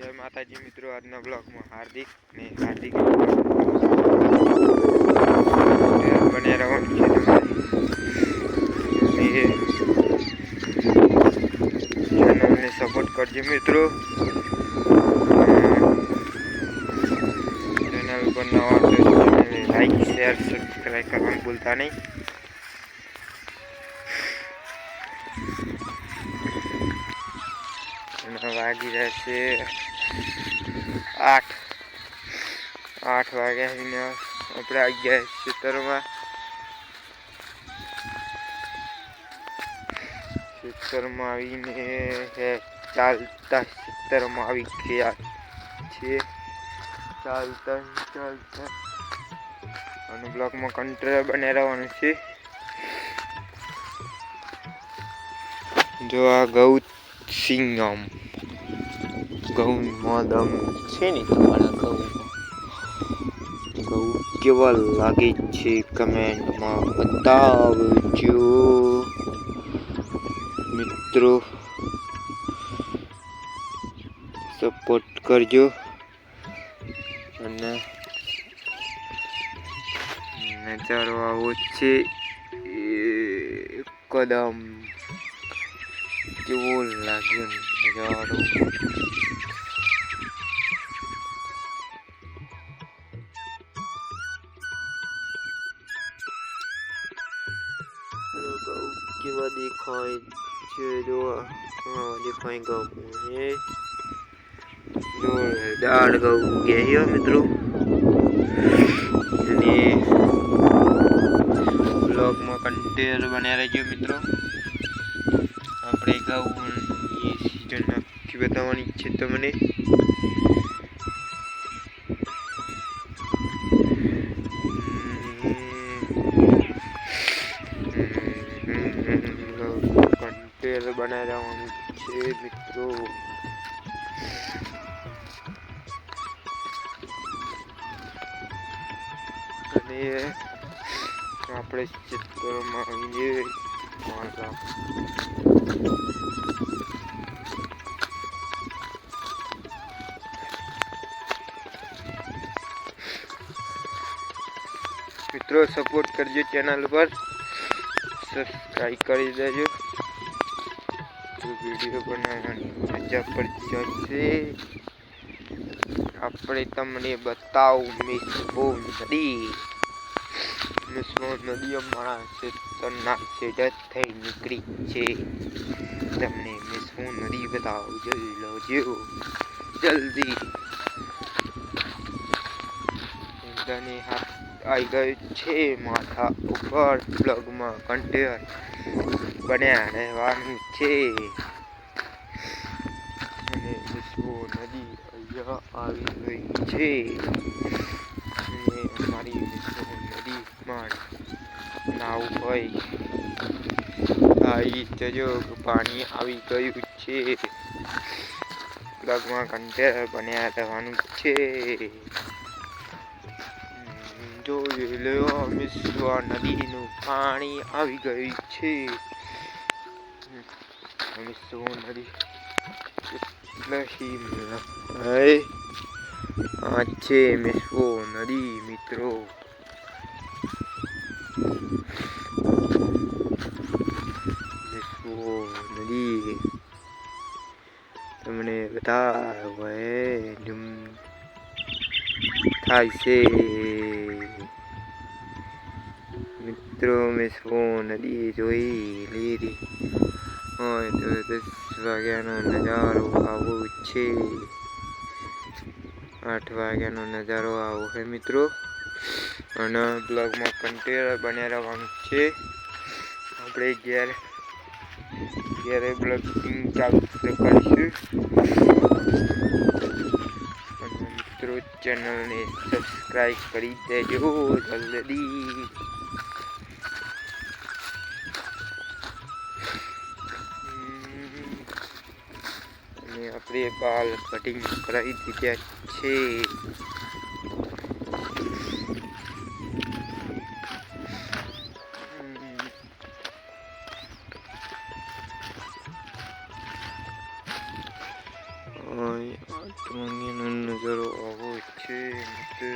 જય માતાજી મિત્રો, આજના બ્લોગમાં હાર્દિક ને હાર્દિક. બને રહેવાનું છે તમારે. ચેનલને સપોર્ટ કરજો મિત્રો. ચેનલ પર નવા લાઈક શેર સબસ્ક્રાઈબ કરવાનું ભૂલતા નહીં. વાગી રહેશે આઠ. આઠ વાગ્યા આપણે ગયા સિત્તેરમાં ખેતરમાં આવીને ચાલતા સિત્તેરમાં આવી ગયા છે ચાલતા ચાલતા. અને બ્લોકમાં કંટ્રોલ બને રહેવાનું છે. જો આ ગૌ સિંગમ. ઘઉં દમ છે ને તમારા ઘઉં ઘઉં કેવા લાગે છે કમેન્ટમાં બતાવજો. મિત્રો સપોર્ટ કરજો. અને નજારો આવો છે. કદમ. કેવો લાગ્યો નજારો કેવા દેખાય છે જોવા હા દેખાય ઘઉં એ જોરદાર ગયા મિત્રો અને બ્લોગમાં કન્ટેર બન્યા રહેજો મિત્રો આપણે એ સિઝન આખી બતાવવાની છે તમને કંટેર બનાવવાનું છે મિત્રો. અને આપણે ચિત્રમાં આવીએ. મિત્રો સપોર્ટ કરજો ચેનલ પર. સબસ્ક્રાઈબ કરી દેજો. વીડિયો બનાવવાની મજા પર જશે. આપણે તમને બતાવું બહુ નદી મિસબો નદી અમારા ખેતરના છેડે થઈ નીકળી છે. તમને મિસબો નદી બતાવું, જોઈ લો જેવો જલ્દી બધાને હાથ આવી ગયું છે. માથા ઉપર પ્લગમાં કન્ટેનર બન્યા રહેવાનું છે. અને વિશ્વો નદી અહીંયા આવી ગઈ છે. અને અમારી વિશ્વો નદીમાં નાવું હોય આવી જજો પાણી આવી ગયું છે. બ્લોગમાં કન્ટેનર બન્યા રહેવાનું છે. જોઈ લો વિશ્વ નદીનું પાણી આવી ગયું છે. વિશ્વ નદી નહીં આ છે વિશ્વ નદી, મિત્રો. તમને બધા થાય છે મિત્રો મેં નદી જોઈ લીધી હોય તો દસ વાગ્યાનો નજારો આવો છે આઠ વાગ્યાનો નજારો આવો છે મિત્રો અને બ્લોગમાં કન્ટિન્યુ બન્યા રહેવાનું છે. આપણે ઘેર ઘેરે બ્લોગિંગ ચાલુ કરીશું મિત્રો, ચેનલને સબસ્ક્રાઈબ કરી દેજો જલ્દી. આપણે બાલ કટિંગ કરાવી દીધા છે. છે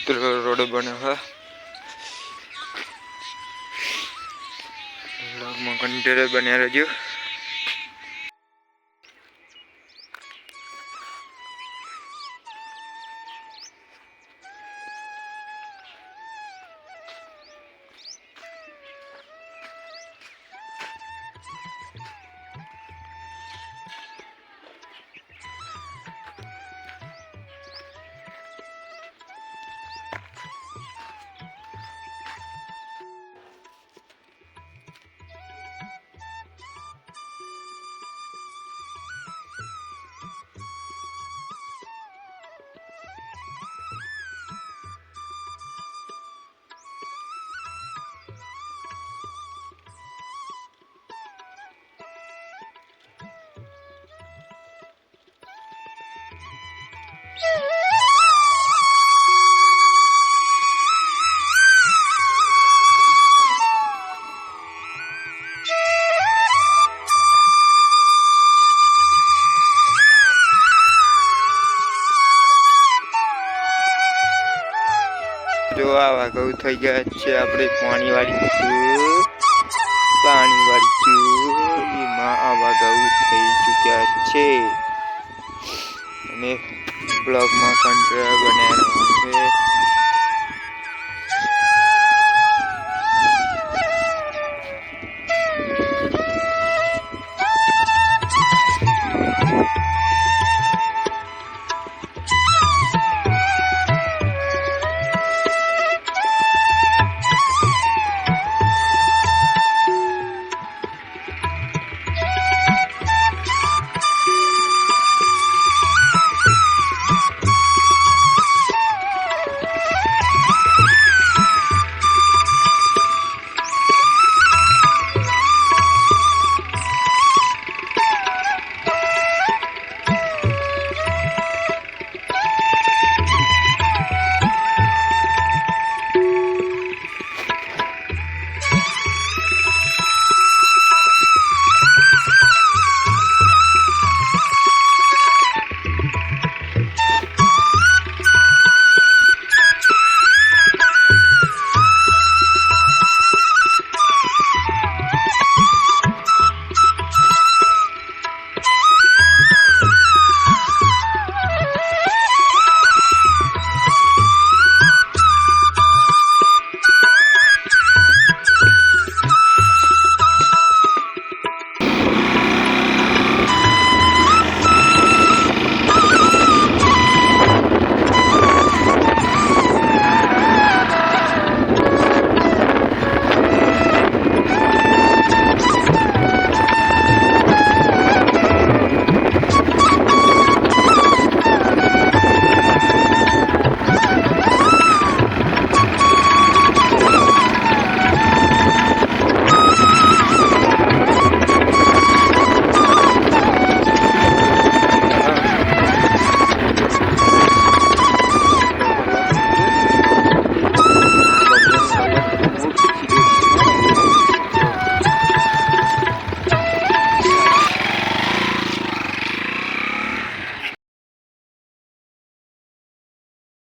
રોડ બનાવવા બ્લોગમાં કન્ટેનર બન્યા રહેજો. ઘઉં થઈ ગયા છે. આપણે પાણી વાળી પાણી વાળી એમાં આવા ઘઉં થઈ ચૂક્યા છે. અને બ્લોગમાં કંટ્રોલ બનાવવાનું છે.